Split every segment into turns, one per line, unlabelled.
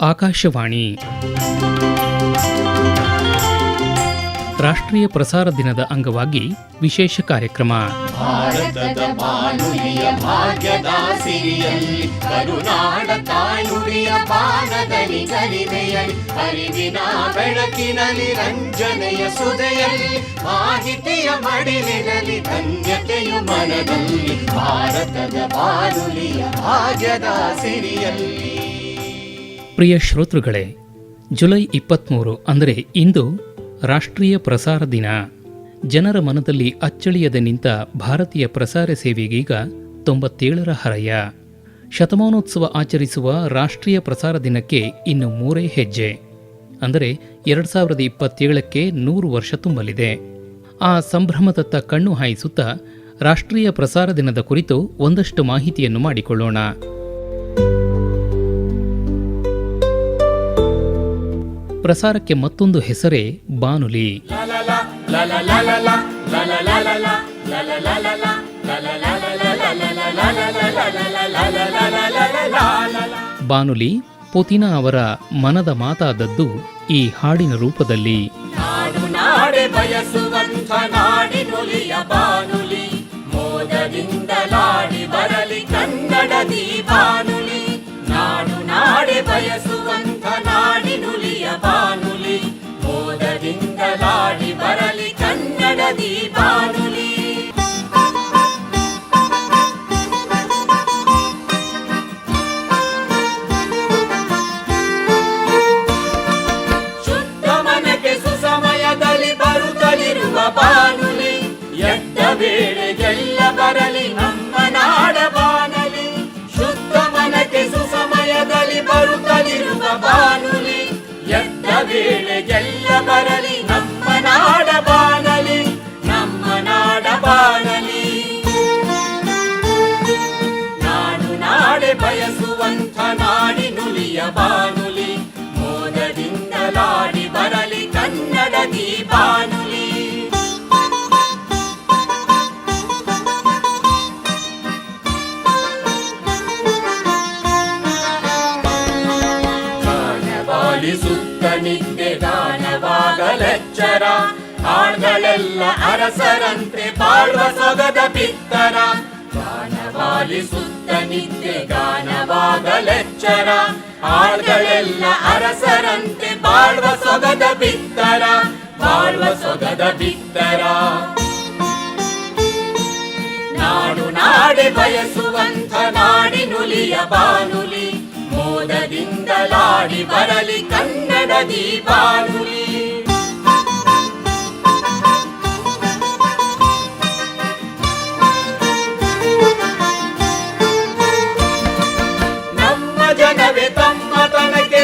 ಆಕಾಶವಾಣಿ. ರಾಷ್ಟ್ರೀಯ ಪ್ರಸಾರ ದಿನದ ಅಂಗವಾಗಿ ವಿಶೇಷ ಕಾರ್ಯಕ್ರಮ.
ಭಾರತದ ಬಾನುಲಿಯ ಭಾಗ್ಯದ ಸಿರಿಯಲ್ಲಿ ಕರುನಾಡ ತಾಯ್ನುಡಿಯ ಪಾದದಲ್ಲಿ ಗರಿಮೆಯಲ್ಲಿ ಅರಿವಿನ ಬೆಳಕಿನಲ್ಲಿ, ರಂಜನೆಯ ಸುದೆಯಲ್ಲಿ, ಮಾಹಿತಿಯ ಮಡಿಲಿನಲ್ಲಿ, ಧನ್ಯತೆಯು ಮನದಲ್ಲಿ, ಭಾರತದ ಬಾನುಲಿಯ ಭಾಗ್ಯದ
ಪ್ರಿಯ ಶ್ರೋತೃಗಳೇ, ಜುಲೈ ಇಪ್ಪತ್ತ್ಮೂರು ಅಂದರೆ ಇಂದು ರಾಷ್ಟ್ರೀಯ ಪ್ರಸಾರ ದಿನ. ಜನರ ಮನದಲ್ಲಿ ಅಚ್ಚಳಿಯದೆ ನಿಂತ ಭಾರತೀಯ ಪ್ರಸಾರ ಸೇವೆಗೀಗ ತೊಂಬತ್ತೇಳರ ಹರಯ ಶತಮಾನೋತ್ಸವ ಆಚರಿಸುವ ರಾಷ್ಟ್ರೀಯ ಪ್ರಸಾರ ದಿನಕ್ಕೆ ಇನ್ನು ಮೂರೇ ಹೆಜ್ಜೆ. ಅಂದರೆ ಎರಡು ಸಾವಿರದ ಇಪ್ಪತ್ತೇಳಕ್ಕೆ ನೂರು ವರ್ಷ ತುಂಬಲಿದೆ. ಆ ಸಂಭ್ರಮದತ್ತ ಕಣ್ಣು ಹಾಯಿಸುತ್ತಾ ರಾಷ್ಟ್ರೀಯ ಪ್ರಸಾರ ದಿನದ ಕುರಿತು ಒಂದಷ್ಟು ಮಾಹಿತಿಯನ್ನು ಮಾಡಿಕೊಳ್ಳೋಣ. ಪ್ರಸಾರಕ್ಕೆ ಮತ್ತೊಂದು ಹೆಸರೇ ಬಾನುಲಿ. ಬಾನುಲಿ ಪುತಿನ ಅವರ ಮನದ ಮಾತಾದದ್ದು ಈ ಹಾಡಿನ ರೂಪದಲ್ಲಿ.
ಬರಲಿ ಕನ್ನಡ ಬಾನುಲಿ. ನಾಡು ನಾಡೆ ಬಯಸುವಂಥ ಮೋದದಿಂದಲಾಡಿ ಬರಲಿ, ಕನ್ನಡ ಬಾನುಲಿ ಶುದ್ಧ ಮನಕ್ಕೆ ಸುಸಮಯದಲ್ಲಿ ಬರುತ್ತಲಿರುವ ಬಾನುಲಿ, ಎದ್ದ ವೇಳೆಗೆಲ್ಲ ಬರಲಿ, ನಮ್ಮ ನಾಡ ಬಾನಲಿ. ಶುದ್ಧ ಮನಕ್ಕೆ ಸುಸಮಯದಲ್ಲಿ ಬರುತ್ತಲಿರುವ ಬಾನುಲಿ ಎದ್ದ ವೇಳೆಗೆಲ್ಲ ಬರಲಿ, ನಮ್ಮ ನಾಡ ಬಾನಲಿ, ನಮ್ಮ ನಾಡ ಬಾನಲಿ. ನಾಡು ನಾಡೆ ಬಯಸುವಂಥ ನಾಡಿನುಲಿಯ ಬಾನುಲಿ ಮೋದದಿಂದಲಾಡಿ ಬರಲಿ ಕನ್ನಡ ಬಾನುಲಿ ಗಾನವಾಗಲೆಚ್ಚರ ಆಳ್ಗಳೆಲ್ಲ ಅರಸರಂತೆ ಬಾಳುವ ಸೊಗದ ಬಿತ್ತರ ಗಾನವಾಲಿ ಸುತ್ತ ನಿದ್ದೆ, ಗಾನವಾಗಲೆಚ್ಚರ. ಆಳ್ಗಳೆಲ್ಲ ಅರಸರಂತೆ ಬಾಳುವ ಸೊಗದ ಬಿತ್ತರ ಬಾಳುವ ಸೊಗದ ಬಿತ್ತರ ನಾಡು ನಾಡೆ ಬಯಸುವಂಥ ನಾಡಿನುಲಿಯ ಬಾನುಲಿ. ಮೋದದಿಂದಲಾಡಿ ಬರಲಿ ಕನ್ನಡ ಬಾನುಲಿ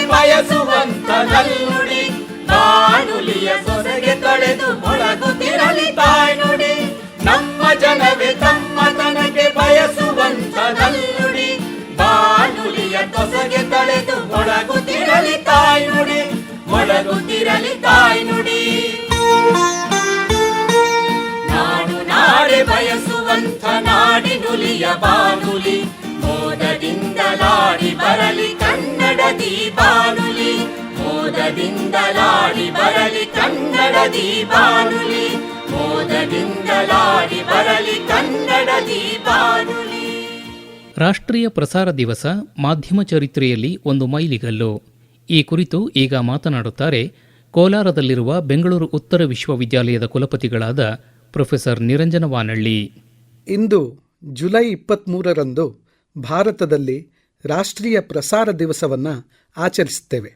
ಬಯಸುವಂತ ನಲ್ಲುಡಿ ಬಾನುಲಿಯ ಸೊಸೆಗೆ ತೊಳೆದು ಮೊಳಗುತ್ತಿರಲಿ ತಾಯ್ನುಡಿ. ನಮ್ಮ ಜನವೇ ತಮ್ಮ ತನಗೆ ಬಯಸುವಂತ ನಲ್ಲುಡಿ ಬಾನುಲಿಯ ತೊಸಗೆ ತೊಳೆದು ಮೊಳಗುತ್ತಿರಲಿ ತಾಯ್ನುಡಿ. ಮೊಳಗುತ್ತಿರಲಿ ತಾಯ್ನುಡಿ. ನಾಡು ನಾಡೆ ಬಯಸುವಂತ ನಾಡಿನುಲಿಯ ಬಾನುಲಿ. ಕನ್ನಡದಿ ಬಾನುಲಿ ಮೋದದಿಂದಲಾಡಿ ಬರಲಿ ಕನ್ನಡದಿ ಬಾನುಲಿ ಮೋದದಿಂದಲಾಡಿ ಬರಲಿ ಕನ್ನಡದಿ ಬಾನುಲಿ
ರಾಷ್ಟ್ರೀಯ ಪ್ರಸಾರ ದಿವಸ ಮಾಧ್ಯಮ ಚರಿತ್ರೆಯಲ್ಲಿ ಒಂದು ಮೈಲಿಗಲ್ಲು. ಈ ಕುರಿತು ಈಗ ಮಾತನಾಡುತ್ತಾರೆ ಕೋಲಾರದಲ್ಲಿರುವ ಬೆಂಗಳೂರು ಉತ್ತರ ವಿಶ್ವವಿದ್ಯಾಲಯದ ಕುಲಪತಿಗಳಾದ ಪ್ರೊಫೆಸರ್ ನಿರಂಜನ ವಾನಳ್ಳಿ.
ಇಂದು ಜುಲೈ ಇಪ್ಪತ್ತ್ಮೂರರಂದು ಭಾರತದಲ್ಲಿ ರಾಷ್ಟ್ರೀಯ ಪ್ರಸಾರ ದಿವಸವನ್ನು ಆಚರಿಸುತ್ತೇವೆ.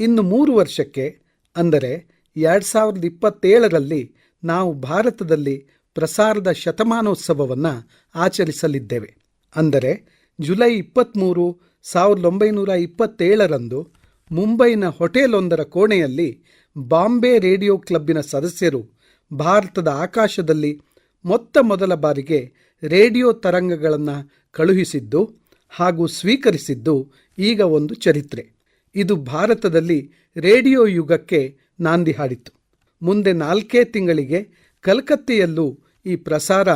ಇನ್ನು ಮೂರು ವರ್ಷಕ್ಕೆ, ಅಂದರೆ ಎರಡು ಸಾವಿರದ ಇಪ್ಪತ್ತೇಳರಲ್ಲಿ ನಾವು ಭಾರತದಲ್ಲಿ ಪ್ರಸಾರದ ಶತಮಾನೋತ್ಸವವನ್ನು ಆಚರಿಸಲಿದ್ದೇವೆ. ಅಂದರೆ ಜುಲೈ ಇಪ್ಪತ್ತ್ಮೂರು ಸಾವಿರದ ಒಂಬೈನೂರ ಇಪ್ಪತ್ತೇಳರಂದು ಮುಂಬೈನ ಹೋಟೆಲೊಂದರ ಕೋಣೆಯಲ್ಲಿ ಬಾಂಬೆ ರೇಡಿಯೋ ಕ್ಲಬ್ಬಿನ ಸದಸ್ಯರು ಭಾರತದ ಆಕಾಶದಲ್ಲಿ ಮೊತ್ತ ಮೊದಲ ಬಾರಿಗೆ ರೇಡಿಯೋ ತರಂಗಗಳನ್ನು ಕಳುಹಿಸಿದ್ದು ಹಾಗೂ ಸ್ವೀಕರಿಸಿದ್ದು ಈಗ ಒಂದು ಚರಿತ್ರೆ. ಇದು ಭಾರತದಲ್ಲಿ ರೇಡಿಯೋ ಯುಗಕ್ಕೆ ನಾಂದಿ ಹಾಡಿತು ಮುಂದೆ ನಾಲ್ಕೇ ತಿಂಗಳಿಗೆ ಕಲ್ಕತ್ತೆಯಲ್ಲೂ ಈ ಪ್ರಸಾರ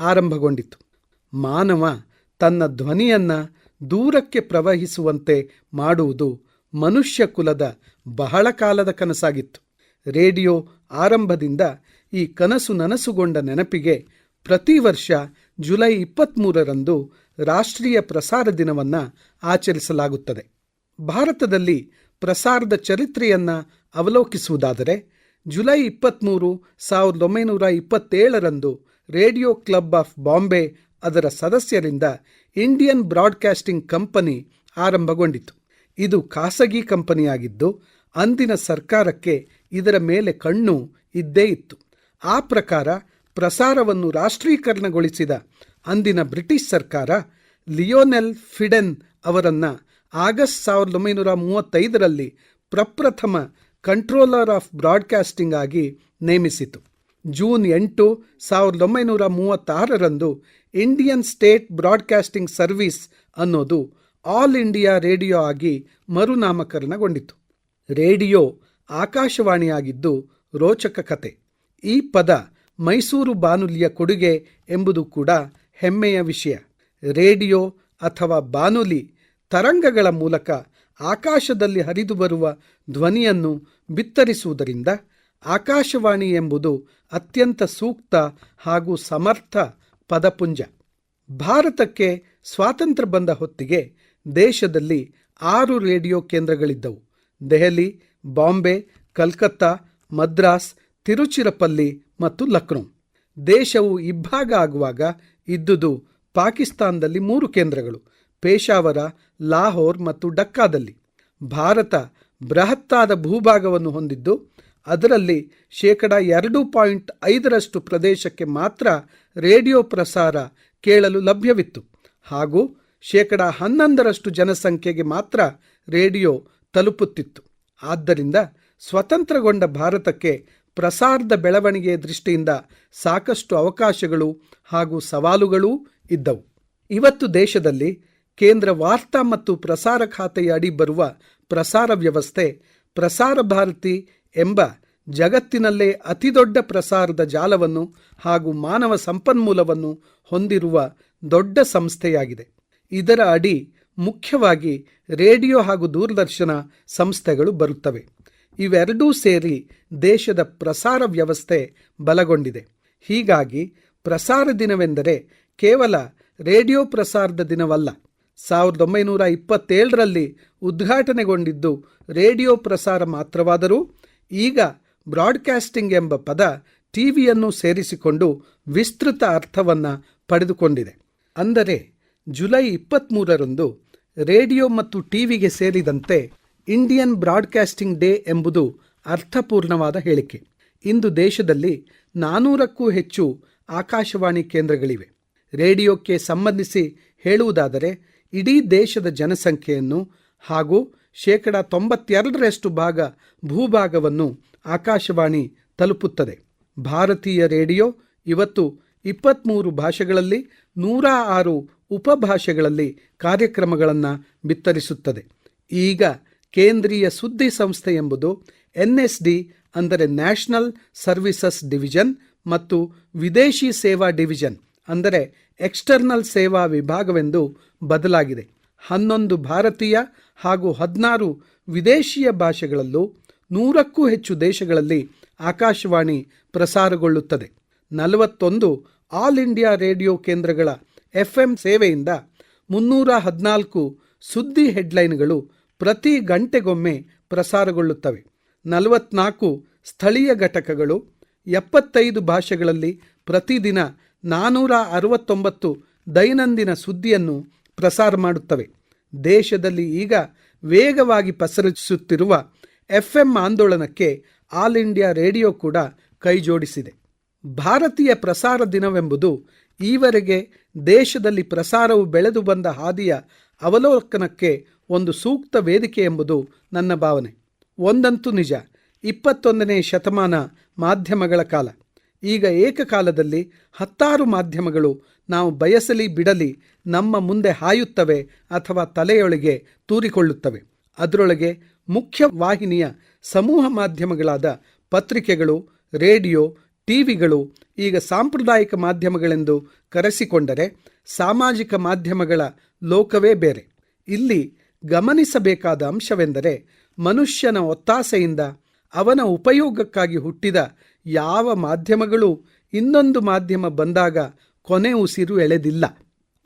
ಆರಂಭಗೊಂಡಿತು ಮಾನವ ತನ್ನ ಧ್ವನಿಯನ್ನ ದೂರಕ್ಕೆ ಪ್ರವಹಿಸುವಂತೆ ಮಾಡುವುದು ಮನುಷ್ಯ ಕುಲದ ಬಹಳ ಕಾಲದ ಕನಸಾಗಿತ್ತು. ರೇಡಿಯೋ ಆರಂಭದಿಂದ ಈ ಕನಸು ನನಸುಗೊಂಡ ನೆನಪಿಗೆ ಪ್ರತಿ ವರ್ಷ ಜುಲೈ ಇಪ್ಪತ್ತ್ಮೂರರಂದು ರಾಷ್ಟ್ರೀಯ ಪ್ರಸಾರ ದಿನವನ್ನು ಆಚರಿಸಲಾಗುತ್ತದೆ. ಭಾರತದಲ್ಲಿ ಪ್ರಸಾರದ ಚರಿತ್ರೆಯನ್ನು ಅವಲೋಕಿಸುವುದಾದರೆ, ಜುಲೈ ಇಪ್ಪತ್ತ್ಮೂರು ಸಾವಿರದ ಒಂಬೈನೂರ ಇಪ್ಪತ್ತೇಳರಂದು ರೇಡಿಯೋ ಕ್ಲಬ್ ಆಫ್ ಬಾಂಬೆ ಅದರ ಸದಸ್ಯರಿಂದ ಇಂಡಿಯನ್ ಬ್ರಾಡ್ಕಾಸ್ಟಿಂಗ್ ಕಂಪನಿ ಆರಂಭಗೊಂಡಿತು. ಇದು ಖಾಸಗಿ ಕಂಪನಿಯಾಗಿದ್ದು, ಅಂದಿನ ಸರ್ಕಾರಕ್ಕೆ ಇದರ ಮೇಲೆ ಕಣ್ಣು ಇದ್ದೇ ಇತ್ತು. ಆ ಪ್ರಕಾರ ಪ್ರಸಾರವನ್ನು ರಾಷ್ಟ್ರೀಕರಣಗೊಳಿಸಿದ ಅಂದಿನ ಬ್ರಿಟಿಷ್ ಸರ್ಕಾರ ಲಿಯೋನೆಲ್ ಫಿಡೆನ್ ಅವರನ್ನು ಆಗಸ್ಟ್ ಸಾವಿರದ ಒಂಬೈನೂರ ಮೂವತ್ತೈದರಲ್ಲಿ ಪ್ರಪ್ರಥಮ ಕಂಟ್ರೋಲರ್ ಆಫ್ ಬ್ರಾಡ್ಕಾಸ್ಟಿಂಗ್ ಆಗಿ ನೇಮಿಸಿತು. ಜೂನ್ ಎಂಟು ಸಾವಿರದ ಒಂಬೈನೂರ ಮೂವತ್ತಾರರಂದು ಇಂಡಿಯನ್ ಸ್ಟೇಟ್ ಬ್ರಾಡ್ಕಾಸ್ಟಿಂಗ್ ಸರ್ವಿಸ್ ಅನ್ನೋದು ಆಲ್ ಇಂಡಿಯಾ ರೇಡಿಯೋ ಆಗಿ ಮರುನಾಮಕರಣಗೊಂಡಿತು ರೇಡಿಯೋ ಆಕಾಶವಾಣಿಯಾಗಿದ್ದು ರೋಚಕ ಕತೆ. ಈ ಪದ ಮೈಸೂರು ಬಾನುಲಿಯ ಕೊಡುಗೆ ಎಂಬುದು ಕೂಡ ಹೆಮ್ಮೆಯ ವಿಷಯ. ರೇಡಿಯೋ ಅಥವಾ ಬಾನುಲಿ ತರಂಗಗಳ ಮೂಲಕ ಆಕಾಶದಲ್ಲಿ ಹರಿದು ಬರುವ ಧ್ವನಿಯನ್ನು ಬಿತ್ತರಿಸುವುದರಿಂದ ಆಕಾಶವಾಣಿ ಎಂಬುದು ಅತ್ಯಂತ ಸೂಕ್ತ ಹಾಗೂ ಸಮರ್ಥ ಪದಪುಂಜ. ಭಾರತಕ್ಕೆ ಸ್ವಾತಂತ್ರ್ಯ ಬಂದ ಹೊತ್ತಿಗೆ ದೇಶದಲ್ಲಿ ಆರು ರೇಡಿಯೋ ಕೇಂದ್ರಗಳಿದ್ದವು. ದೆಹಲಿ, ಬಾಂಬೆ, ಕಲ್ಕತ್ತಾ, ಮದ್ರಾಸ್, ತಿರುಚಿರಪಲ್ಲಿ ಮತ್ತು ಲಕ್ನೋ. ದೇಶವು ಇಬ್ಬಾಗ ಆಗುವಾಗ ಇದ್ದುದು ಪಾಕಿಸ್ತಾನದಲ್ಲಿ ಮೂರು ಕೇಂದ್ರಗಳು ಪೇಶಾವರ ಲಾಹೋರ್ ಮತ್ತು ಡಕ್ಕಾದಲ್ಲಿ. ಭಾರತ ಬೃಹತ್ತಾದ ಭೂಭಾಗವನ್ನು ಹೊಂದಿದ್ದು, ಅದರಲ್ಲಿ ಶೇಕಡ ಎರಡು ಪಾಯಿಂಟ್ ಐದರಷ್ಟು ಪ್ರದೇಶಕ್ಕೆ ಮಾತ್ರ ರೇಡಿಯೋ ಪ್ರಸಾರ ಕೇಳಲು ಲಭ್ಯವಿತ್ತು. ಹಾಗೂ ಶೇಕಡ ಹನ್ನೊಂದರಷ್ಟು ಜನಸಂಖ್ಯೆಗೆ ಮಾತ್ರ ರೇಡಿಯೋ ತಲುಪುತ್ತಿತ್ತು. ಆದ್ದರಿಂದ ಸ್ವತಂತ್ರಗೊಂಡ ಭಾರತಕ್ಕೆ ಪ್ರಸಾರದ ಬೆಳವಣಿಗೆಯ ದೃಷ್ಟಿಯಿಂದ ಸಾಕಷ್ಟು ಅವಕಾಶಗಳು ಹಾಗೂ ಸವಾಲುಗಳೂ ಇದ್ದವು. ಇವತ್ತು ದೇಶದಲ್ಲಿ ಕೇಂದ್ರ ವಾರ್ತಾ ಮತ್ತು ಪ್ರಸಾರ ಖಾತೆಯ ಅಡಿ ಬರುವ ಪ್ರಸಾರ ವ್ಯವಸ್ಥೆ, ಪ್ರಸಾರ ಭಾರತಿ ಎಂಬ ಜಗತ್ತಿನಲ್ಲೇ ಅತಿದೊಡ್ಡ ಪ್ರಸಾರದ ಜಾಲವನ್ನು ಹಾಗೂ ಮಾನವ ಸಂಪನ್ಮೂಲವನ್ನು ಹೊಂದಿರುವ ದೊಡ್ಡ ಸಂಸ್ಥೆಯಾಗಿದೆ. ಇದರ ಅಡಿ ಮುಖ್ಯವಾಗಿ ರೇಡಿಯೋ ಹಾಗೂ ದೂರದರ್ಶನ ಸಂಸ್ಥೆಗಳು ಬರುತ್ತವೆ. ಇವೆರಡೂ ಸೇರಿ ದೇಶದ ಪ್ರಸಾರ ವ್ಯವಸ್ಥೆ ಬಲಗೊಂಡಿದೆ. ಹೀಗಾಗಿ ಪ್ರಸಾರ ದಿನವೆಂದರೆ ಕೇವಲ ರೇಡಿಯೋ ಪ್ರಸಾರದ ದಿನವಲ್ಲ. ಸಾವಿರದ ಒಂಬೈನೂರ ಇಪ್ಪತ್ತೇಳರಲ್ಲಿ ಉದ್ಘಾಟನೆಗೊಂಡಿದ್ದು ರೇಡಿಯೋ ಪ್ರಸಾರ ಮಾತ್ರವಾದರೂ ಈಗ ಬ್ರಾಡ್ಕಾಸ್ಟಿಂಗ್ ಎಂಬ ಪದ ಟಿವಿಯನ್ನು ಸೇರಿಸಿಕೊಂಡು ವಿಸ್ತೃತ ಅರ್ಥವನ್ನು ಪಡೆದುಕೊಂಡಿದೆ. ಅಂದರೆ ಜುಲೈ ಇಪ್ಪತ್ತ್ಮೂರರಂದು ರೇಡಿಯೋ ಮತ್ತು ಟಿವಿಗೆ ಸೇರಿದಂತೆ ಇಂಡಿಯನ್ ಬ್ರಾಡ್ಕಾಸ್ಟಿಂಗ್ ಡೇ ಎಂಬುದು ಅರ್ಥಪೂರ್ಣವಾದ ಹೇಳಿಕೆ. ಇಂದು ದೇಶದಲ್ಲಿ ನಾನೂರಕ್ಕೂ ಹೆಚ್ಚು ಆಕಾಶವಾಣಿ ಕೇಂದ್ರಗಳಿವೆ. ರೇಡಿಯೋಕ್ಕೆ ಸಂಬಂಧಿಸಿ ಹೇಳುವುದಾದರೆ, ಇಡೀ ದೇಶದ ಜನಸಂಖ್ಯೆಯನ್ನು ಹಾಗೂ ಶೇಕಡ ತೊಂಬತ್ತೆರಡರಷ್ಟು ಭಾಗ ಭೂಭಾಗವನ್ನು ಆಕಾಶವಾಣಿ ತಲುಪುತ್ತದೆ. ಭಾರತೀಯ ರೇಡಿಯೋ ಇವತ್ತು ಇಪ್ಪತ್ತ್ಮೂರು ಭಾಷೆಗಳಲ್ಲಿ ನೂರ ಆರು ಉಪಭಾಷೆಗಳಲ್ಲಿ ಕಾರ್ಯಕ್ರಮಗಳನ್ನು ಬಿತ್ತರಿಸುತ್ತದೆ. ಈಗ ಕೇಂದ್ರೀಯ ಸುದ್ದಿ ಸಂಸ್ಥೆ ಎಂಬುದು ಎನ್ಎಸ್ಡಿ ಅಂದರೆ ನ್ಯಾಷನಲ್ ಸರ್ವಿಸಸ್ ಡಿವಿಷನ್ ಮತ್ತು ವಿದೇಶಿ ಸೇವಾ ಡಿವಿಷನ್ ಅಂದರೆ ಎಕ್ಸ್ಟರ್ನಲ್ ಸೇವಾ ವಿಭಾಗವೆಂದು ಬದಲಾಗಿದೆ. ಹನ್ನೊಂದು ಭಾರತೀಯ ಹಾಗೂ ಹದಿನಾರು ವಿದೇಶೀಯ ಭಾಷೆಗಳಲ್ಲೂ ನೂರಕ್ಕೂ ಹೆಚ್ಚು ದೇಶಗಳಲ್ಲಿ ಆಕಾಶವಾಣಿ ಪ್ರಸಾರಗೊಳ್ಳುತ್ತದೆ. ನಲವತ್ತೊಂದು ಆಲ್ ಇಂಡಿಯಾ ರೇಡಿಯೋ ಕೇಂದ್ರಗಳ ಎಫ್ ಸೇವೆಯಿಂದ ಮುನ್ನೂರ ಹದಿನಾಲ್ಕು ಸುದ್ದಿ ಹೆಡ್ಲೈನ್ಗಳು ಪ್ರತಿ ಗಂಟೆಗೊಮ್ಮೆ ಪ್ರಸಾರಗೊಳ್ಳುತ್ತವೆ. ನಲವತ್ನಾಲ್ಕು ಸ್ಥಳೀಯ ಘಟಕಗಳು, ಎಪ್ಪತ್ತೈದು ಭಾಷೆಗಳಲ್ಲಿ ಪ್ರತಿದಿನ ನಾನ್ನೂರ ಅರವತ್ತೊಂಬತ್ತು ದೈನಂದಿನ ಸುದ್ದಿಯನ್ನು ಪ್ರಸಾರ ಮಾಡುತ್ತವೆ. ದೇಶದಲ್ಲಿ ಈಗ ವೇಗವಾಗಿ ಪಸರಿಸುತ್ತಿರುವ ಎಫ್ ಎಂ ಆಂದೋಲನಕ್ಕೆ ಆಲ್ ಇಂಡಿಯಾ ರೇಡಿಯೋ ಕೂಡ ಕೈಜೋಡಿಸಿದೆ. ಭಾರತೀಯ ಪ್ರಸಾರ ದಿನವೆಂಬುದು ಈವರೆಗೆ ದೇಶದಲ್ಲಿ ಪ್ರಸಾರವು ಬೆಳೆದು ಬಂದ ಹಾದಿಯ ಅವಲೋಕನಕ್ಕೆ ಒಂದು ಸೂಕ್ತ ವೇದಿಕೆ ಎಂಬುದು ನನ್ನ ಭಾವನೆ. ಒಂದಂತೂ ನಿಜ, ಇಪ್ಪತ್ತೊಂದನೇ ಶತಮಾನ ಮಾಧ್ಯಮಗಳ ಕಾಲ. ಈಗ ಏಕಕಾಲದಲ್ಲಿ ಹತ್ತಾರು ಮಾಧ್ಯಮಗಳು ನಾವು ಬಯಸಲಿ ಬಿಡಲಿ ನಮ್ಮ ಮುಂದೆ ಹಾಯುತ್ತವೆ ಅಥವಾ ತಲೆಯೊಳಗೆ ತೂರಿಕೊಳ್ಳುತ್ತವೆ. ಅದರೊಳಗೆ ಮುಖ್ಯ ವಾಹಿನಿಯ ಸಮೂಹ ಮಾಧ್ಯಮಗಳಾದ ಪತ್ರಿಕೆಗಳು, ರೇಡಿಯೋ, ಟಿವಿಗಳು, ಈಗ ಸಾಂಪ್ರದಾಯಿಕ ಮಾಧ್ಯಮಗಳೆಂದು ಕರೆಸಿಕೊಂಡರೆ ಸಾಮಾಜಿಕ ಮಾಧ್ಯಮಗಳ ಲೋಕವೇ ಬೇರೆ. ಇಲ್ಲಿ ಗಮನಿಸಬೇಕಾದ ಅಂಶವೆಂದರೆ ಮನುಷ್ಯನ ಒತ್ತಾಸೆಯಿಂದ ಅವನ ಉಪಯೋಗಕ್ಕಾಗಿ ಹುಟ್ಟಿದ ಯಾವ ಮಾಧ್ಯಮಗಳು ಇನ್ನೊಂದು ಮಾಧ್ಯಮ ಬಂದಾಗ ಕೊನೆ ಉಸಿರು ಎಳೆದಿಲ್ಲ.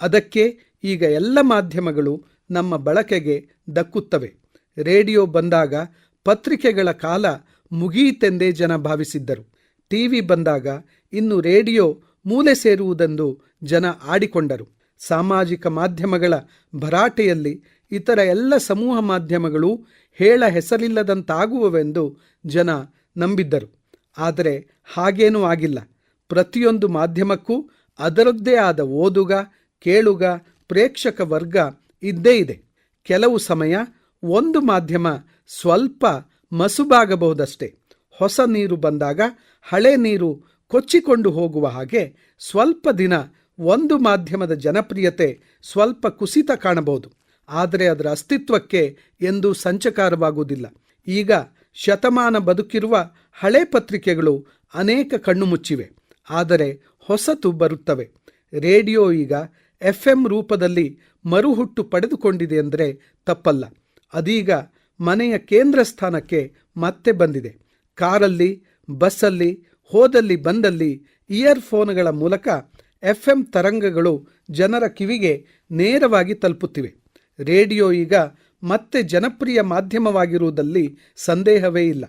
ಅದಕ್ಕೆ ಈಗ ಎಲ್ಲ ಮಾಧ್ಯಮಗಳು ನಮ್ಮ ಬಳಕೆಗೆ ದಕ್ಕುತ್ತವೆ. ರೇಡಿಯೋ ಬಂದಾಗ ಪತ್ರಿಕೆಗಳ ಕಾಲ ಮುಗಿಯಿತೆಂದೇ ಜನ ಭಾವಿಸಿದ್ದರು. ಟಿವಿ ಬಂದಾಗ ಇನ್ನು ರೇಡಿಯೋ ಮೂಲೆ ಸೇರುವುದೆಂದು ಜನ ಆಡಿಕೊಂಡರು. ಸಾಮಾಜಿಕ ಮಾಧ್ಯಮಗಳ ಭರಾಟೆಯಲ್ಲಿ ಇತರ ಎಲ್ಲ ಸಮೂಹ ಮಾಧ್ಯಮಗಳು ಹೇಳ ಹೆಸರಿಲ್ಲದಂತಾಗುವವೆಂದು ಜನ ನಂಬಿದ್ದರು. ಆದರೆ ಹಾಗೇನೂ ಆಗಿಲ್ಲ. ಪ್ರತಿಯೊಂದು ಮಾಧ್ಯಮಕ್ಕೂ ಅದರದ್ದೇ ಆದ ಓದುಗ, ಕೇಳುಗ, ಪ್ರೇಕ್ಷಕ ವರ್ಗ ಇದ್ದೇ ಇದೆ. ಕೆಲವು ಸಮಯ ಒಂದು ಮಾಧ್ಯಮ ಸ್ವಲ್ಪ ಮಸುಬಾಗಬಹುದಷ್ಟೇ. ಹೊಸ ನೀರು ಬಂದಾಗ ಹಳೆ ನೀರು ಕೊಚ್ಚಿಕೊಂಡು ಹೋಗುವ ಹಾಗೆ ಸ್ವಲ್ಪ ದಿನ ಒಂದು ಮಾಧ್ಯಮದ ಜನಪ್ರಿಯತೆ ಸ್ವಲ್ಪ ಕುಸಿತ ಕಾಣಬಹುದು. ಆದರೆ ಅದರ ಅಸ್ತಿತ್ವಕ್ಕೆ ಎಂದು ಸಂಚಕಾರವಾಗುವುದಿಲ್ಲ. ಈಗ ಶತಮಾನ ಬದುಕಿರುವ ಹಳೆ ಪತ್ರಿಕೆಗಳು ಅನೇಕ ಕಣ್ಣು ಮುಚ್ಚಿವೆ. ಆದರೆ ಹೊಸತು ಬರುತ್ತವೆ. ರೇಡಿಯೋ ಈಗ ಎಫ್ ಎಂ ರೂಪದಲ್ಲಿ ಮರುಹುಟ್ಟು ಪಡೆದುಕೊಂಡಿದೆ ಅಂದರೆ ತಪ್ಪಲ್ಲ. ಅದೀಗ ಮನೆಯ ಕೇಂದ್ರ ಸ್ಥಾನಕ್ಕೆ ಮತ್ತೆ ಬಂದಿದೆ. ಕಾರಲ್ಲಿ, ಬಸ್ಸಲ್ಲಿ, ಹೋದಲ್ಲಿ, ಬಂದಲ್ಲಿ ಇಯರ್ಫೋನ್ಗಳ ಮೂಲಕ ಎಫ್ ಎಂ ತರಂಗಗಳು ಜನರ ಕಿವಿಗೆ ನೇರವಾಗಿ ತಲುಪುತ್ತಿವೆ. ರೇಡಿಯೋ ಈಗ ಮತ್ತೆ ಜನಪ್ರಿಯ ಮಾಧ್ಯಮವಾಗಿರುವುದಲ್ಲಿ ಸಂದೇಹವೇ ಇಲ್ಲ.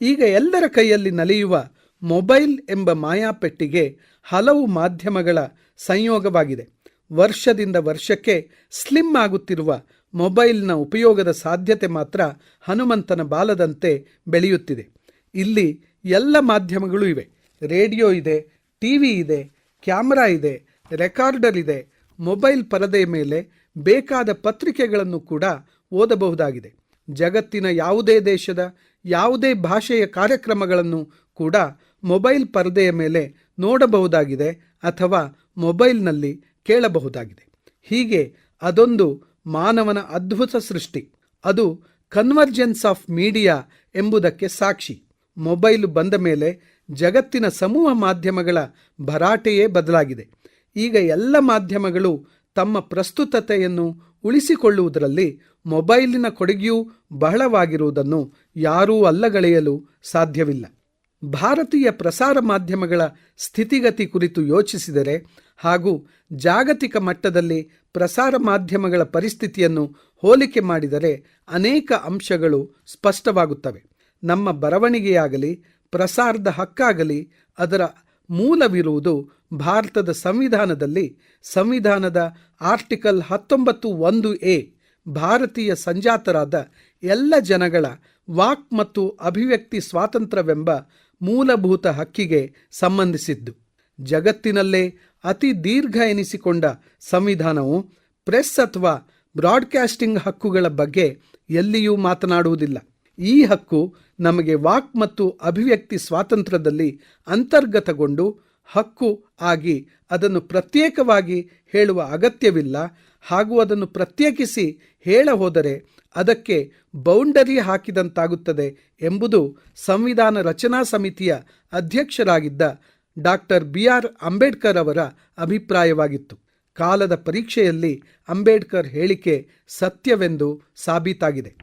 ಈಗ ಎಲ್ಲರ ಕೈಯಲ್ಲಿ ನಲಿಯುವ ಮೊಬೈಲ್ ಎಂಬ ಮಾಯಾಪೆಟ್ಟಿಗೆ ಹಲವು ಮಾಧ್ಯಮಗಳ ಸಂಯೋಗವಾಗಿದೆ. ವರ್ಷದಿಂದ ವರ್ಷಕ್ಕೆ ಸ್ಲಿಮ್ ಆಗುತ್ತಿರುವ ಮೊಬೈಲ್ನ ಉಪಯೋಗದ ಸಾಧ್ಯತೆ ಮಾತ್ರ ಹನುಮಂತನ ಬಾಲದಂತೆ ಬೆಳೆಯುತ್ತಿದೆ. ಇಲ್ಲಿ ಎಲ್ಲ ಮಾಧ್ಯಮಗಳು ಇವೆ. ರೇಡಿಯೋ ಇದೆ, ಟಿವಿ ಇದೆ, ಕ್ಯಾಮ್ರಾ ಇದೆ, ರೆಕಾರ್ಡರ್ ಇದೆ, ಮೊಬೈಲ್ ಪರದೆಯ ಮೇಲೆ ಬೇಕಾದ ಪತ್ರಿಕೆಗಳನ್ನು ಕೂಡ ಓದಬಹುದಾಗಿದೆ. ಜಗತ್ತಿನ ಯಾವುದೇ ದೇಶದ, ಯಾವುದೇ ಭಾಷೆಯ ಕಾರ್ಯಕ್ರಮಗಳನ್ನು ಕೂಡ ಮೊಬೈಲ್ ಪರದೆಯ ಮೇಲೆ ನೋಡಬಹುದಾಗಿದೆ ಅಥವಾ ಮೊಬೈಲ್ನಲ್ಲಿ ಕೇಳಬಹುದಾಗಿದೆ. ಹೀಗೆ ಅದೊಂದು ಮಾನವನ ಅದ್ಭುತ ಸೃಷ್ಟಿ. ಅದು ಕನ್ವರ್ಜೆನ್ಸ್ ಆಫ್ ಮೀಡಿಯಾ ಎಂಬುದಕ್ಕೆ ಸಾಕ್ಷಿ. ಮೊಬೈಲ್ ಬಂದ ಮೇಲೆ ಜಗತ್ತಿನ ಸಮೂಹ ಮಾಧ್ಯಮಗಳ ಭರಾಟೆಯೇ ಬದಲಾಗಿದೆ. ಈಗ ಎಲ್ಲ ಮಾಧ್ಯಮಗಳು ತಮ್ಮ ಪ್ರಸ್ತುತತೆಯನ್ನು ಉಳಿಸಿಕೊಳ್ಳುವುದರಲ್ಲಿ ಮೊಬೈಲಿನ ಕೊಡುಗೆಯೂ ಬಹಳವಾಗಿರುವುದನ್ನು ಯಾರೂ ಅಲ್ಲಗಳೆಯಲು ಸಾಧ್ಯವಿಲ್ಲ. ಭಾರತೀಯ ಪ್ರಸಾರ ಮಾಧ್ಯಮಗಳ ಸ್ಥಿತಿಗತಿ ಕುರಿತು ಯೋಚಿಸಿದರೆ ಹಾಗೂ ಜಾಗತಿಕ ಮಟ್ಟದಲ್ಲಿ ಪ್ರಸಾರ ಮಾಧ್ಯಮಗಳ ಪರಿಸ್ಥಿತಿಯನ್ನು ಹೋಲಿಕೆ ಮಾಡಿದರೆ ಅನೇಕ ಅಂಶಗಳು ಸ್ಪಷ್ಟವಾಗುತ್ತವೆ. ನಮ್ಮ ಬರವಣಿಗೆಯಾಗಲಿ, ಪ್ರಸಾರದ ಹಕ್ಕಾಗಲಿ ಅದರ ಮೂಲವಿರುವುದು ಭಾರತದ ಸಂವಿಧಾನದಲ್ಲಿ ಸಂವಿಧಾನದ ಆರ್ಟಿಕಲ್ ಹತ್ತೊಂಬತ್ತು ಒಂದು ಎ ಭಾರತೀಯ ಸಂಜಾತರಾದ ಎಲ್ಲ ಜನಗಳ ವಾಕ್ ಮತ್ತು ಅಭಿವ್ಯಕ್ತಿ ಸ್ವಾತಂತ್ರ್ಯವೆಂಬ ಮೂಲಭೂತ ಹಕ್ಕಿಗೆ ಸಂಬಂಧಿಸಿದ್ದು. ಜಗತ್ತಿನಲ್ಲೇ ಅತಿ ದೀರ್ಘ ಎನಿಸಿಕೊಂಡ ಸಂವಿಧಾನವು ಪ್ರೆಸ್ ಅಥವಾ ಬ್ರಾಡ್ಕಾಸ್ಟಿಂಗ್ ಹಕ್ಕುಗಳ ಬಗ್ಗೆ ಎಲ್ಲಿಯೂ ಮಾತನಾಡುವುದಿಲ್ಲ. ಈ ಹಕ್ಕು ನಮಗೆ ವಾಕ್ ಮತ್ತು ಅಭಿವ್ಯಕ್ತಿ ಸ್ವಾತಂತ್ರ್ಯದಲ್ಲಿ ಅಂತರ್ಗತಗೊಂಡು ಹಕ್ಕು ಆಗಿ ಅದನ್ನು ಪ್ರತ್ಯೇಕವಾಗಿ ಹೇಳುವ ಅಗತ್ಯವಿಲ್ಲ. ಹಾಗೂ ಅದನ್ನು ಪ್ರತ್ಯೇಕಿಸಿ ಹೇಳ ಹೋದರೆ ಅದಕ್ಕೆ ಬೌಂಡರಿ ಹಾಕಿದಂತಾಗುತ್ತದೆ ಎಂಬುದು ಸಂವಿಧಾನ ರಚನಾ ಸಮಿತಿಯ ಅಧ್ಯಕ್ಷರಾಗಿದ್ದ ಡಾಕ್ಟರ್ ಬಿ ಆರ್ ಅಂಬೇಡ್ಕರ್ ಅವರ ಅಭಿಪ್ರಾಯವಾಗಿತ್ತು. ಕಾಲದ ಪರೀಕ್ಷೆಯಲ್ಲಿ ಅಂಬೇಡ್ಕರ್ ಹೇಳಿಕೆ ಸತ್ಯವೆಂದು ಸಾಬೀತಾಗಿದೆ.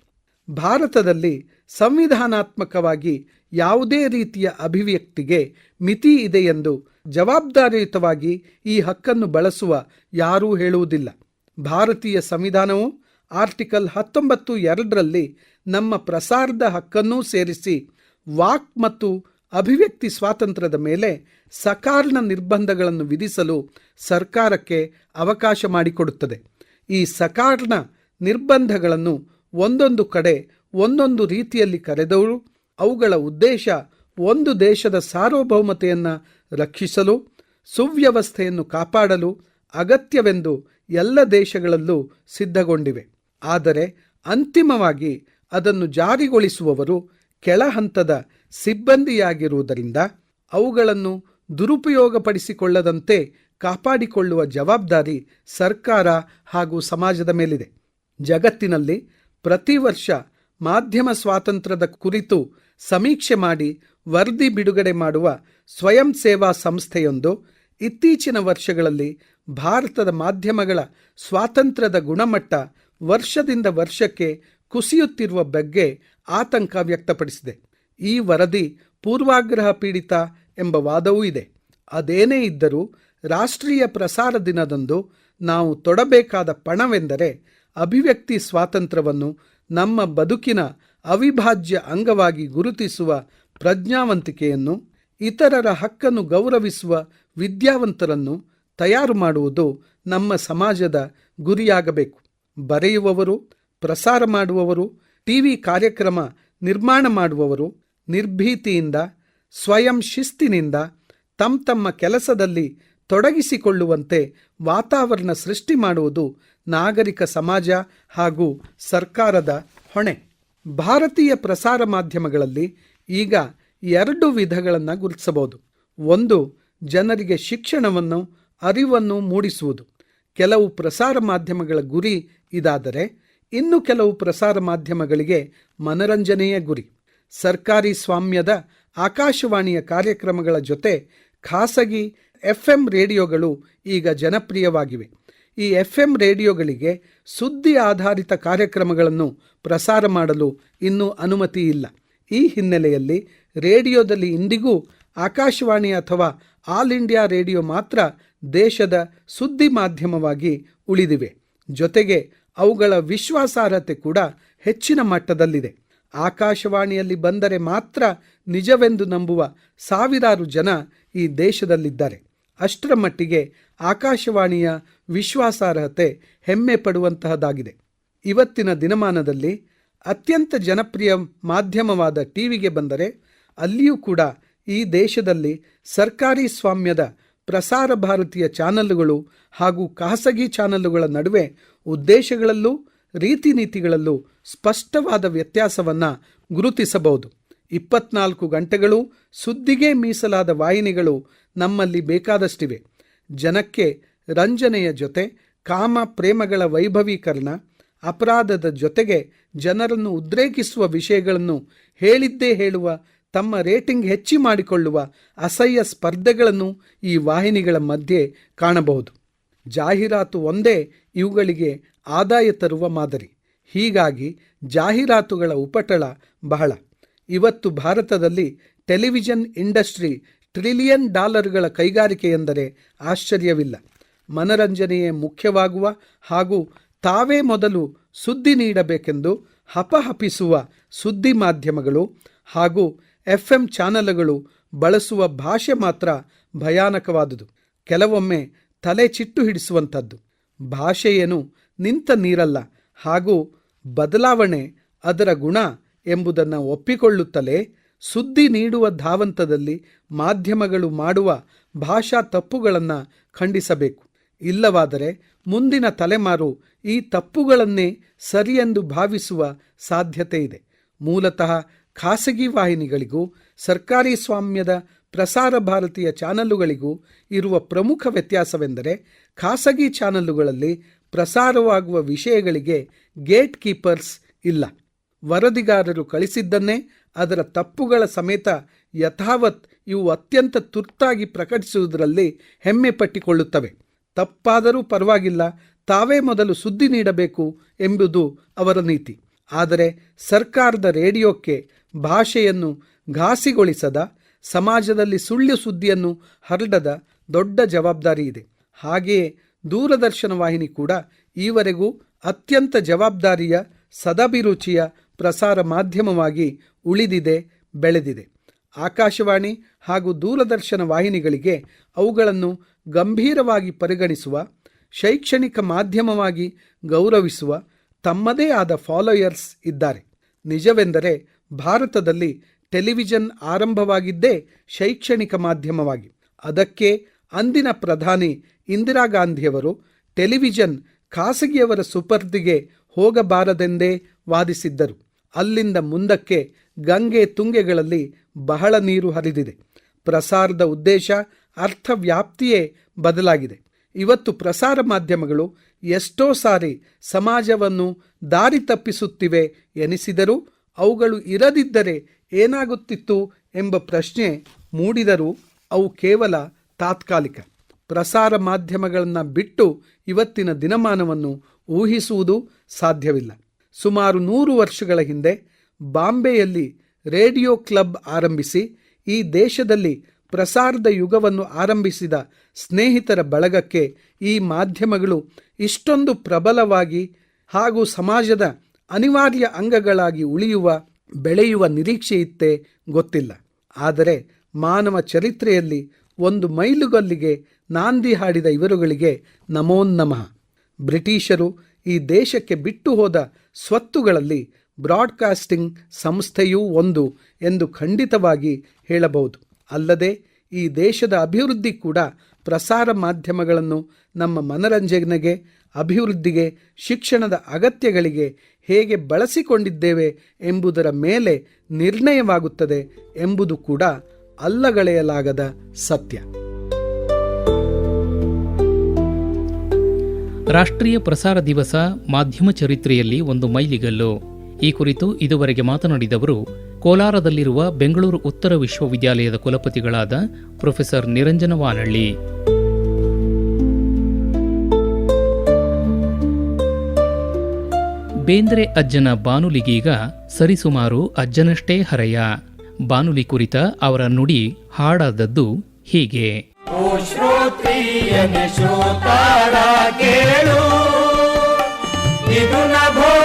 ಭಾರತದಲ್ಲಿ ಸಂವಿಧಾನಾತ್ಮಕವಾಗಿ ಯಾವುದೇ ರೀತಿಯ ಅಭಿವ್ಯಕ್ತಿಗೆ ಮಿತಿ ಇದೆ ಎಂದು ಜವಾಬ್ದಾರಿಯುತವಾಗಿ ಈ ಹಕ್ಕನ್ನು ಬಳಸುವ ಯಾರೂ ಹೇಳುವುದಿಲ್ಲ. ಭಾರತೀಯ ಸಂವಿಧಾನವು ಆರ್ಟಿಕಲ್ ಹತ್ತೊಂಬತ್ತು ಎರಡರಲ್ಲಿ ನಮ್ಮ ಪ್ರಸಾರದ ಹಕ್ಕನ್ನೂ ಸೇರಿಸಿ ವಾಕ್ ಮತ್ತು ಅಭಿವ್ಯಕ್ತಿ ಸ್ವಾತಂತ್ರ್ಯದ ಮೇಲೆ ಸಕಾರಣ ನಿರ್ಬಂಧಗಳನ್ನು ವಿಧಿಸಲು ಸರ್ಕಾರಕ್ಕೆ ಅವಕಾಶ ಮಾಡಿಕೊಡುತ್ತದೆ. ಈ ಸಕಾರಣ ನಿರ್ಬಂಧಗಳನ್ನು ಒಂದೊಂದು ಕಡೆ ಒಂದೊಂದು ರೀತಿಯಲ್ಲಿ ಕರೆದವರು ಅವುಗಳ ಉದ್ದೇಶ ಒಂದು ದೇಶದ ಸಾರ್ವಭೌಮತೆಯನ್ನು ರಕ್ಷಿಸಲು, ಸುವ್ಯವಸ್ಥೆಯನ್ನು ಕಾಪಾಡಲು ಅಗತ್ಯವೆಂದು ಎಲ್ಲ ದೇಶಗಳಲ್ಲೂ ಸಿದ್ಧಗೊಂಡಿವೆ. ಆದರೆ ಅಂತಿಮವಾಗಿ ಅದನ್ನು ಜಾರಿಗೊಳಿಸುವವರು ಕೆಳಹಂತದ ಸಿಬ್ಬಂದಿಯಾಗಿರುವುದರಿಂದ ಅವುಗಳನ್ನು ದುರುಪಯೋಗಪಡಿಸಿಕೊಳ್ಳದಂತೆ ಕಾಪಾಡಿಕೊಳ್ಳುವ ಜವಾಬ್ದಾರಿ ಸರ್ಕಾರ ಹಾಗೂ ಸಮಾಜದ ಮೇಲಿದೆ. ಜಗತ್ತಿನಲ್ಲಿ ಪ್ರತಿ ವರ್ಷ ಮಾಧ್ಯಮ ಸ್ವಾತಂತ್ರ್ಯದ ಕುರಿತು ಸಮೀಕ್ಷೆ ಮಾಡಿ ವರದಿ ಬಿಡುಗಡೆ ಮಾಡುವ ಸ್ವಯಂ ಸೇವಾ ಸಂಸ್ಥೆಯೊಂದು ಇತ್ತೀಚಿನ ವರ್ಷಗಳಲ್ಲಿ ಭಾರತದ ಮಾಧ್ಯಮಗಳ ಸ್ವಾತಂತ್ರ್ಯದ ಗುಣಮಟ್ಟ ವರ್ಷದಿಂದ ವರ್ಷಕ್ಕೆ ಕುಸಿಯುತ್ತಿರುವ ಬಗ್ಗೆ ಆತಂಕ ವ್ಯಕ್ತಪಡಿಸಿದೆ. ಈ ವರದಿ ಪೂರ್ವಾಗ್ರಹ ಪೀಡಿತ ಎಂಬ ವಾದವೂ ಇದೆ. ಅದೇನೇ ಇದ್ದರೂ ರಾಷ್ಟ್ರೀಯ ಪ್ರಸಾರ ದಿನದಂದು ನಾವು ತೊಡಬೇಕಾದ ಪಣವೆಂದರೆ ಅಭಿವ್ಯಕ್ತಿ ಸ್ವಾತಂತ್ರ್ಯವನ್ನು ನಮ್ಮ ಬದುಕಿನ ಅವಿಭಾಜ್ಯ ಅಂಗವಾಗಿ ಗುರುತಿಸುವ ಪ್ರಜ್ಞಾವಂತಿಕೆಯನ್ನು, ಇತರರ ಹಕ್ಕನ್ನು ಗೌರವಿಸುವ ವಿದ್ಯಾವಂತರನ್ನು ತಯಾರು ಮಾಡುವುದು ನಮ್ಮ ಸಮಾಜದ ಗುರಿಯಾಗಬೇಕು. ಬರೆಯುವವರು, ಪ್ರಸಾರ ಮಾಡುವವರು, ಟಿವಿ ಕಾರ್ಯಕ್ರಮ ನಿರ್ಮಾಣ ಮಾಡುವವರು ನಿರ್ಭೀತಿಯಿಂದ, ಸ್ವಯಂ ಶಿಸ್ತಿನಿಂದ ತಮ್ಮ ತಮ್ಮ ಕೆಲಸದಲ್ಲಿ ತೊಡಗಿಸಿಕೊಳ್ಳುವಂತೆ ವಾತಾವರಣ ಸೃಷ್ಟಿ ಮಾಡುವುದು ನಾಗರಿಕ ಸಮಾಜ ಹಾಗೂ ಸರ್ಕಾರದ ಹೊಣೆ. ಭಾರತೀಯ ಪ್ರಸಾರ ಮಾಧ್ಯಮಗಳಲ್ಲಿ ಈಗ ಎರಡು ವಿಧಗಳನ್ನು ಗುರುತಿಸಬಹುದು. ಒಂದು, ಜನರಿಗೆ ಶಿಕ್ಷಣವನ್ನು, ಅರಿವನ್ನು ಮೂಡಿಸುವುದು. ಕೆಲವು ಪ್ರಸಾರ ಮಾಧ್ಯಮಗಳ ಗುರಿ ಇದಾದರೆ ಇನ್ನು ಕೆಲವು ಪ್ರಸಾರ ಮಾಧ್ಯಮಗಳಿಗೆ ಮನರಂಜನೆಯ ಗುರಿ. ಸರ್ಕಾರಿ ಸ್ವಾಮ್ಯದ ಆಕಾಶವಾಣಿಯ ಕಾರ್ಯಕ್ರಮಗಳ ಜೊತೆ ಖಾಸಗಿ ಎಫ್ ಎಂ ರೇಡಿಯೋಗಳು ಈಗ ಜನಪ್ರಿಯವಾಗಿವೆ. ಈ ಎಫ್ ಎಂ ರೇಡಿಯೋಗಳಿಗೆ ಸುದ್ದಿ ಆಧಾರಿತ ಕಾರ್ಯಕ್ರಮಗಳನ್ನು ಪ್ರಸಾರ ಮಾಡಲು ಇನ್ನೂ ಅನುಮತಿ ಇಲ್ಲ. ಈ ಹಿನ್ನೆಲೆಯಲ್ಲಿ ರೇಡಿಯೋದಲ್ಲಿ ಇಂದಿಗೂ ಆಕಾಶವಾಣಿ ಅಥವಾ ಆಲ್ ಇಂಡಿಯಾ ರೇಡಿಯೋ ಮಾತ್ರ ದೇಶದ ಸುದ್ದಿ ಮಾಧ್ಯಮವಾಗಿ ಉಳಿದಿವೆ. ಜೊತೆಗೆ ಅವುಗಳ ವಿಶ್ವಾಸಾರ್ಹತೆ ಕೂಡ ಹೆಚ್ಚಿನ ಮಟ್ಟದಲ್ಲಿದೆ. ಆಕಾಶವಾಣಿಯಲ್ಲಿ ಬಂದರೆ ಮಾತ್ರ ನಿಜವೆಂದು ನಂಬುವ ಸಾವಿರಾರು ಜನ ಈ ದೇಶದಲ್ಲಿದ್ದಾರೆ. ಅಷ್ಟರ ಮಟ್ಟಿಗೆ ಆಕಾಶವಾಣಿಯ ವಿಶ್ವಾಸಾರ್ಹತೆ ಹೆಮ್ಮೆ ಪಡುವಂತಹದ್ದಾಗಿದೆ ಇವತ್ತಿನ ದಿನಮಾನದಲ್ಲಿ ಅತ್ಯಂತ ಜನಪ್ರಿಯ ಮಾಧ್ಯಮವಾದ ಟಿವಿಗೆ ಬಂದರೆ ಅಲ್ಲಿಯೂ ಕೂಡ ಈ ದೇಶದಲ್ಲಿ ಸರ್ಕಾರಿ ಸ್ವಾಮ್ಯದ ಪ್ರಸಾರ ಭಾರತೀಯ ಚಾನಲ್ಲುಗಳು ಹಾಗೂ ಖಾಸಗಿ ಚಾನಲ್ಲುಗಳ ನಡುವೆ ಉದ್ದೇಶಗಳಲ್ಲೂ ರೀತಿ ನೀತಿಗಳಲ್ಲೂ ಸ್ಪಷ್ಟವಾದ ವ್ಯತ್ಯಾಸವನ್ನು ಗುರುತಿಸಬಹುದು. ಇಪ್ಪತ್ನಾಲ್ಕು ಗಂಟೆಗಳು ಸುದ್ದಿಗೆ ಮೀಸಲಾದ ವಾಹಿನಿಗಳು ನಮ್ಮಲ್ಲಿ ಬೇಕಾದಷ್ಟಿವೆ. ಜನಕ್ಕೆ ರಂಜನೆಯ ಜೊತೆ, ಕಾಮ ಪ್ರೇಮಗಳ ವೈಭವೀಕರಣ, ಅಪರಾಧದ ಜೊತೆಗೆ ಜನರನ್ನು ಉದ್ರೇಕಿಸುವ ವಿಷಯಗಳನ್ನು ಹೇಳಿದ್ದೇ ಹೇಳುವ, ತಮ್ಮ ರೇಟಿಂಗ್ ಹೆಚ್ಚಿ ಮಾಡಿಕೊಳ್ಳುವ ಅಸಹ್ಯ ಸ್ಪರ್ಧೆಗಳನ್ನು ಈ ವಾಹಿನಿಗಳ ಮಧ್ಯೆ ಕಾಣಬಹುದು. ಜಾಹೀರಾತು ಒಂದೇ ಇವುಗಳಿಗೆ ಆದಾಯ ತರುವ ಮಾದರಿ. ಹೀಗಾಗಿ ಜಾಹೀರಾತುಗಳ ಉಪಟಳ ಬಹಳ. ಇವತ್ತು ಭಾರತದಲ್ಲಿ ಟೆಲಿವಿಷನ್ ಇಂಡಸ್ಟ್ರಿ ಟ್ರಿಲಿಯನ್ ಡಾಲರ್ಗಳ ಕೈಗಾರಿಕೆ ಎಂದರೆ ಆಶ್ಚರ್ಯವಿಲ್ಲ. ಮನರಂಜನೆಯೇ ಮುಖ್ಯವಾಗುವ ಹಾಗೂ ತಾವೇ ಮೊದಲು ಸುದ್ದಿ ನೀಡಬೇಕೆಂದು ಹಪಹಪಿಸುವ ಸುದ್ದಿ ಮಾಧ್ಯಮಗಳು ಹಾಗೂ ಎಫ್ ಎಂ ಚಾನೆಲ್ಗಳು ಬಳಸುವ ಭಾಷೆ ಮಾತ್ರ ಭಯಾನಕವಾದುದು. ಕೆಲವೊಮ್ಮೆ ತಲೆ ಚಿಟ್ಟು ಹಿಡಿಸುವಂಥದ್ದು. ಭಾಷೆಯೇನು ನಿಂತ ನೀರಲ್ಲ ಹಾಗೂ ಬದಲಾವಣೆ ಅದರ ಗುಣ ಎಂಬುದನ್ನು ಒಪ್ಪಿಕೊಳ್ಳುತ್ತಲೇ ಸುದ್ದಿ ನೀಡುವ ಧಾವಂತದಲ್ಲಿ ಮಾಧ್ಯಮಗಳು ಮಾಡುವ ಭಾಷಾ ತಪ್ಪುಗಳನ್ನು ಖಂಡಿಸಬೇಕು. ಇಲ್ಲವಾದರೆ ಮುಂದಿನ ತಲೆಮಾರು ಈ ತಪ್ಪುಗಳನ್ನೇ ಸರಿಯೆಂದು ಭಾವಿಸುವ ಸಾಧ್ಯತೆ ಇದೆ. ಮೂಲತಃ ಖಾಸಗಿ ವಾಹಿನಿಗಳಿಗೂ, ಸರ್ಕಾರಿ ಸ್ವಾಮ್ಯದ ಪ್ರಸಾರ ಭಾರತೀಯ ಚಾನಲ್ಲುಗಳಿಗೂ ಇರುವ ಪ್ರಮುಖ ವ್ಯತ್ಯಾಸವೆಂದರೆ ಖಾಸಗಿ ಚಾನಲ್ಲುಗಳಲ್ಲಿ ಪ್ರಸಾರವಾಗುವ ವಿಷಯಗಳಿಗೆ ಗೇಟ್ ಕೀಪರ್ಸ್ ಇಲ್ಲ. ವರದಿಗಾರರು ಕಳಿಸಿದ್ದನ್ನೇ ಅದರ ತಪ್ಪುಗಳ ಸಮೇತ ಯಥಾವತ್ ಇವು ಅತ್ಯಂತ ತುರ್ತಾಗಿ ಪ್ರಕಟಿಸುವುದರಲ್ಲಿ ಹೆಮ್ಮೆ ಪಟ್ಟಿಕೊಳ್ಳುತ್ತವೆ. ತಪ್ಪಾದರೂ ಪರವಾಗಿಲ್ಲ, ತಾವೇ ಮೊದಲು ಸುದ್ದಿ ನೀಡಬೇಕು ಎಂಬುದು ಅವರ ನೀತಿ. ಆದರೆ ಸರ್ಕಾರದ ರೇಡಿಯೋಕ್ಕೆ ಭಾಷೆಯನ್ನು ಘಾಸಿಗೊಳಿಸದ, ಸಮಾಜದಲ್ಲಿ ಸುಳ್ಳು ಸುದ್ದಿಯನ್ನು ಹರಡದ ದೊಡ್ಡ ಜವಾಬ್ದಾರಿ ಇದೆ. ಹಾಗೆಯೇ ದೂರದರ್ಶನ ವಾಹಿನಿ ಕೂಡ ಈವರೆಗೂ ಅತ್ಯಂತ ಜವಾಬ್ದಾರಿಯ ಸದಭಿರುಚಿಯ ಪ್ರಸಾರ ಮಾಧ್ಯಮವಾಗಿ ಉಳಿದಿದೆ, ಬೆಳೆದಿದೆ. ಆಕಾಶವಾಣಿ ಹಾಗೂ ದೂರದರ್ಶನ ವಾಹಿನಿಗಳಿಗೆ ಅವುಗಳನ್ನು ಗಂಭೀರವಾಗಿ ಪರಿಗಣಿಸುವ, ಶೈಕ್ಷಣಿಕ ಮಾಧ್ಯಮವಾಗಿ ಗೌರವಿಸುವ ತಮ್ಮದೇ ಆದ ಫಾಲೋಯರ್ಸ್ ಇದ್ದಾರೆ. ನಿಜವೆಂದರೆ ಭಾರತದಲ್ಲಿ ಟೆಲಿವಿಷನ್ ಆರಂಭವಾಗಿದ್ದೇ ಶೈಕ್ಷಣಿಕ ಮಾಧ್ಯಮವಾಗಿ. ಅದಕ್ಕೆ ಅಂದಿನ ಪ್ರಧಾನಿ ಇಂದಿರಾ ಗಾಂಧಿಯವರು ಟೆಲಿವಿಷನ್ ಖಾಸಗಿಯವರ ಸುಪರ್ದಿಗೆ ಹೋಗಬಾರದೆಂದೇ ವಾದಿಸಿದ್ದರು. ಅಲ್ಲಿಂದ ಮುಂದಕ್ಕೆ ಗಂಗೆ ತುಂಗೆಗಳಲ್ಲಿ ಬಹಳ ನೀರು ಹರಿದಿದೆ. ಪ್ರಸಾರದ ಉದ್ದೇಶ ಅರ್ಥವ್ಯಾಪ್ತಿಯೇ ಬದಲಾಗಿದೆ. ಇವತ್ತು ಪ್ರಸಾರ ಮಾಧ್ಯಮಗಳು ಎಷ್ಟೋ ಸಾರಿ ಸಮಾಜವನ್ನು ದಾರಿ ತಪ್ಪಿಸುತ್ತಿವೆ ಎನಿಸಿದರೂ ಅವುಗಳು ಇರದಿದ್ದರೆ ಏನಾಗುತ್ತಿತ್ತು ಎಂಬ ಪ್ರಶ್ನೆ ಮೂಡಿದರೂ ಅವು ಕೇವಲ ತಾತ್ಕಾಲಿಕ. ಪ್ರಸಾರ ಮಾಧ್ಯಮಗಳನ್ನು ಬಿಟ್ಟು ಇವತ್ತಿನ ದಿನಮಾನವನ್ನು ಊಹಿಸುವುದು ಸಾಧ್ಯವಿಲ್ಲ. ಸುಮಾರು ನೂರು ವರ್ಷಗಳ ಹಿಂದೆ ಬಾಂಬೆಯಲ್ಲಿ ರೇಡಿಯೋ ಕ್ಲಬ್ ಆರಂಭಿಸಿ, ಈ ದೇಶದಲ್ಲಿ ಪ್ರಸಾರದ ಯುಗವನ್ನು ಆರಂಭಿಸಿದ ಸ್ನೇಹಿತರ ಬಳಗಕ್ಕೆ ಈ ಮಾಧ್ಯಮಗಳು ಇಷ್ಟೊಂದು ಪ್ರಬಲವಾಗಿ ಹಾಗೂ ಸಮಾಜದ ಅನಿವಾರ್ಯ ಅಂಗಗಳಾಗಿ ಉಳಿಯುವ, ಬೆಳೆಯುವ ನಿರೀಕ್ಷೆಯಿತ್ತೇ ಗೊತ್ತಿಲ್ಲ. ಆದರೆ ಮಾನವ ಚರಿತ್ರೆಯಲ್ಲಿ ಒಂದು ಮೈಲುಗಲ್ಲಿಗೆ ನಾಂದಿ ಹಾಡಿದ ಇವರುಗಳಿಗೆ ನಮೋನ್ನಮಃ ಬ್ರಿಟಿಷರು ಈ ದೇಶಕ್ಕೆ ಬಿಟ್ಟು ಹೋದ ಸ್ವತ್ತುಗಳಲ್ಲಿ ಬ್ರಾಡ್ಕಾಸ್ಟಿಂಗ್ ಸಂಸ್ಥೆಯೂ ಒಂದು ಎಂದು ಖಂಡಿತವಾಗಿ ಹೇಳಬಹುದು. ಅಲ್ಲದೆ, ಈ ದೇಶದ ಅಭಿವೃದ್ಧಿ ಕೂಡ ಪ್ರಸಾರ ಮಾಧ್ಯಮಗಳನ್ನು ನಮ್ಮ ಮನರಂಜನೆಗೆ, ಅಭಿವೃದ್ಧಿಗೆ, ಶಿಕ್ಷಣದ ಅಗತ್ಯಗಳಿಗೆ ಹೇಗೆ ಬಳಸಿಕೊಂಡಿದ್ದೇವೆ ಎಂಬುದರ ಮೇಲೆ ನಿರ್ಣಯವಾಗುತ್ತದೆ ಎಂಬುದು ಕೂಡ ಅಲ್ಲಗಳೆಯಲಾಗದ ಸತ್ಯ.
ರಾಷ್ಟ್ರೀಯ ಪ್ರಸಾರ ದಿವಸ ಮಾಧ್ಯಮ ಚರಿತ್ರೆಯಲ್ಲಿ ಒಂದು ಮೈಲಿಗಲ್ಲು. ಈ ಕುರಿತು ಇದುವರೆಗೆ ಮಾತನಾಡಿದವರು ಕೋಲಾರದಲ್ಲಿರುವ ಬೆಂಗಳೂರು ಉತ್ತರ ವಿಶ್ವವಿದ್ಯಾಲಯದ ಕುಲಪತಿಗಳಾದ ಪ್ರೊಫೆಸರ್ ನಿರಂಜನ ವಾನಳ್ಳಿ. ಬೇಂದ್ರೆ ಅಜ್ಜನ ಬಾನುಲಿಗೀಗ ಸರಿಸುಮಾರು ಅಜ್ಜನಷ್ಟೇ ಹರೆಯ. ಬಾನುಲಿ ಕುರಿತ ಅವರ ನುಡಿ ಹಾಡಾದದ್ದು ಹೀಗೆ.
ಶ್ರೋತ್ರಿಯನೆ ಶ್ರೋತಾರ ಕೇಳು. ಇದು ನಭೋವಾಣಿ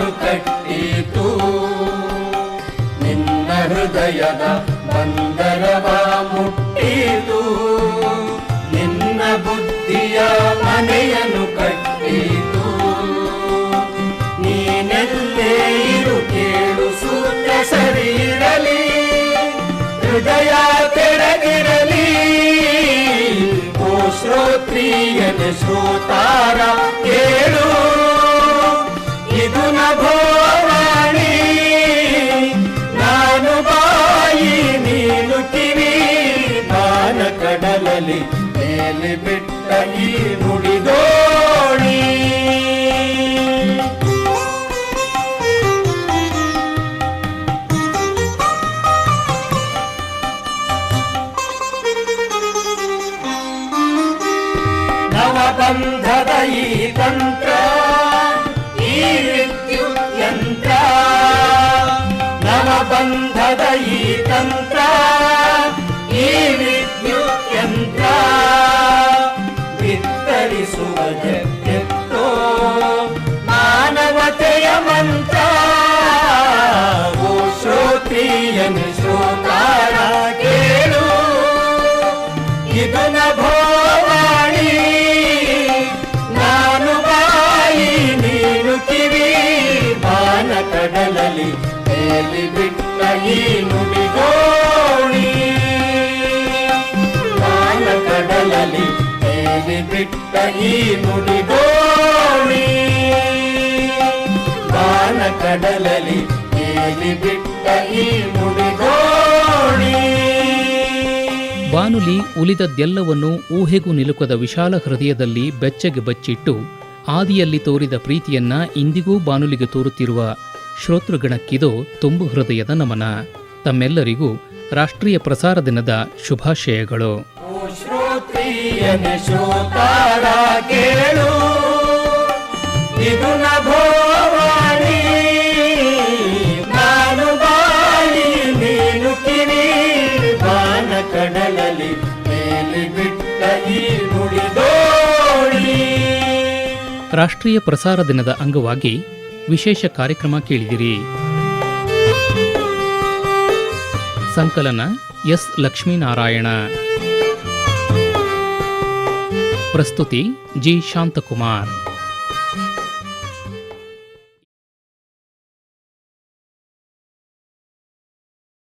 ಮನೆಯನ್ನು ಕಟ್ಟಿತು. ನಿನ್ನ ಹೃದಯದ ಬಂದರವ ಮುಟ್ಟಿತು. ನಿನ್ನ ಬುದ್ಧಿಯ ಮನೆಯನ್ನು ಕಟ್ಟಿತು. ನೀನೆಲ್ಲೇ ಇರು ಕೇಳು ಸೂತ್ರ ಸರಿಯಿರಲಿ. ಹೃದಯ ಕೆಳಗಿರಲಿ. ಓ ಶ್ರೋತ್ರಿಯನ, ಶ್ರೋತಾರ, ಕೇಳು. ಕಡಲಲಿ ಮೇಲೆ ಬಿಟ್ಟ ಈ ನುಡಿದೋಣಿ ನವಬಂಧದ ಈ ತಂತ್ರ ಈ ವಿದ್ಯುತ್ ಯಂತ್ರ ನವಬಂಧದ ಈ ತಂತ್ರ ಈ
ಬಾನುಲಿ ಉಳಿದದ್ದೆಲ್ಲವನ್ನು ಊಹೆಗೂ ನಿಲುಕದ ವಿಶಾಲ ಹೃದಯದಲ್ಲಿ ಬೆಚ್ಚಗೆ ಬಚ್ಚಿಟ್ಟು ಆದಿಯಲ್ಲಿ ತೋರಿದ ಪ್ರೀತಿಯನ್ನ ಇಂದಿಗೂ ಬಾನುಲಿಗೆ ತೋರುತ್ತಿರುವ ಶ್ರೋತೃಗಣಕ್ಕಿದು ತುಂಬು ಹೃದಯದ ನಮನ. ತಮ್ಮೆಲ್ಲರಿಗೂ ರಾಷ್ಟ್ರೀಯ ಪ್ರಸಾರ ದಿನದ ಶುಭಾಶಯಗಳು. ರಾಷ್ಟ್ರೀಯ ಪ್ರಸಾರ ದಿನದ ಅಂಗವಾಗಿ ವಿಶೇಷ ಕಾರ್ಯಕ್ರಮ ಕೇಳಿದಿರಿ. ಸಂಕಲನ ಎಸ್ ಲಕ್ಷ್ಮೀನಾರಾಯಣ. ಪ್ರಸ್ತುತಿ ಜಿ ಶಾಂತಕುಮಾರ್.